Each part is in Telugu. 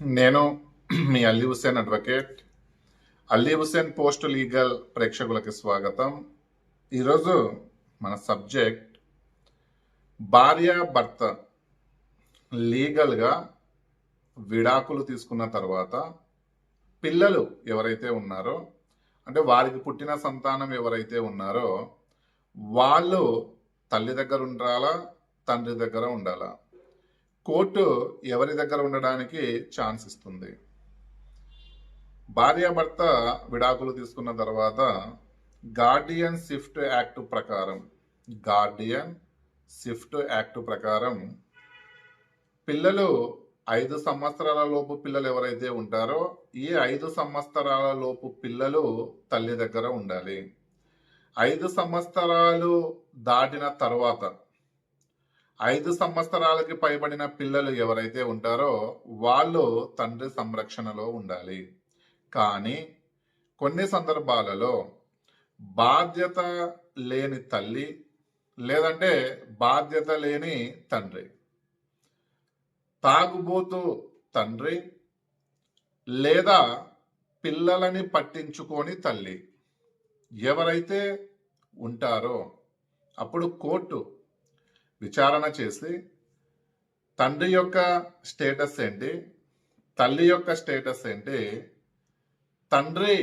నేను మీ Ali Hussain advocate. Ali Hussain post legal ప్రేక్షకులకి స్వాగతం. ఈరోజు మన సబ్జెక్ట్ భార్య భర్త లీగల్గా విడాకులు తీసుకున్న తర్వాత పిల్లలు ఎవరైతే ఉన్నారో అంటే వారికి పుట్టిన సంతానం ఎవరైతే ఉన్నారో వాళ్ళు తల్లి దగ్గర ఉండాలా తండ్రి దగ్గర ఉండాలా? కోర్టు ఎవరి దగ్గర ఉండడానికి ఛాన్స్ ఇస్తుంది? భార్యాభర్త విడాకులు తీసుకున్న తర్వాత గార్డియన్ షిఫ్ట్ యాక్ట్ ప్రకారం గార్డియన్ షిఫ్ట్ యాక్ట్ ప్రకారం పిల్లలు ఐదు సంవత్సరాల లోపు పిల్లలు ఎవరైతే ఉంటారో ఈ ఐదు సంవత్సరాల లోపు పిల్లలు తల్లి దగ్గర ఉండాలి. ఐదు సంవత్సరాలు దాటిన తర్వాత ఐదు సంవత్సరాలకి పైబడిన పిల్లలు ఎవరైతే ఉంటారో వాళ్ళు తండ్రి సంరక్షణలో ఉండాలి. కానీ కొన్ని సందర్భాలలో బాధ్యత లేని తల్లి లేదంటే బాధ్యత లేని తండ్రి తాగుబోతు తండ్రి లేదా పిల్లలని పట్టించుకొని తల్లి ఎవరైతే ఉంటారో అప్పుడు కోర్టు విచారణ చేసి తండ్రి యొక్క స్టేటస్ ఏంటి తల్లి యొక్క స్టేటస్ ఏంటి తండ్రి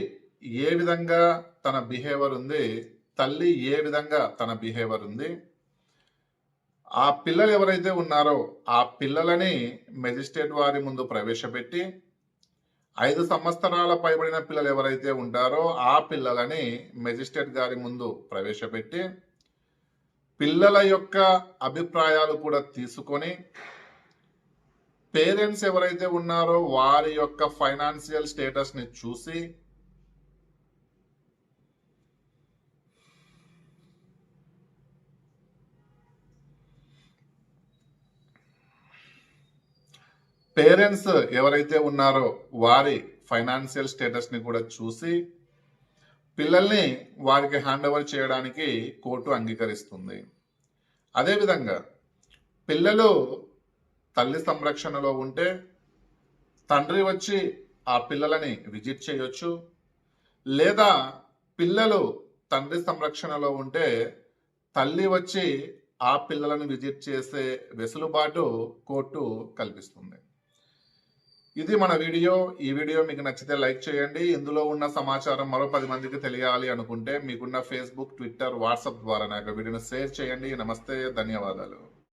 ఏ విధంగా తన బిహేవియర్ ఉంది తల్లి ఏ విధంగా తన బిహేవియర్ ఉంది ఆ పిల్లలు ఎవరైతే ఉన్నారో ఆ పిల్లలని మెజిస్ట్రేట్ వారి ముందు ప్రవేశపెట్టి ఐదు సంవత్సరాల పైబడిన పిల్లలు ఎవరైతే ఉంటారో ఆ పిల్లలని మెజిస్ట్రేట్ గారి ముందు ప్రవేశపెట్టి పిల్లల యొక్క అభిప్రాయాలు కూడా తీసుకొని పేరెంట్స్ ఎవరైతే ఉన్నారో వారి యొక్క ఫైనాన్షియల్ స్టేటస్ని చూసి పేరెంట్స్ ఎవరైతే ఉన్నారో వారి ఫైనాన్షియల్ స్టేటస్ని కూడా చూసి పిల్లల్ని వారికి హ్యాండ్ ఓవర్ చేయడానికి కోర్టు అంగీకరిస్తుంది. అదేవిధంగా పిల్లలు తల్లి సంరక్షణలో ఉంటే తండ్రి వచ్చి ఆ పిల్లలని విజిట్ చేయొచ్చు. లేదా పిల్లలు తండ్రి సంరక్షణలో ఉంటే తల్లి వచ్చి ఆ పిల్లలను విజిట్ చేసే వెసులుబాటు కోర్టు కల్పిస్తుంది. ఇది మన వీడియో. ఈ వీడియో మీకు నచ్చితే లైక్ చేయండి. ఇందులో ఉన్న సమాచారం మరో పది మందికి తెలియాలి అనుకుంటే మీకున్న ఫేస్బుక్ ట్విట్టర్ వాట్సాప్ ద్వారా నాకు వీడియోని షేర్ చేయండి. నమస్తే ధన్యవాదాలు.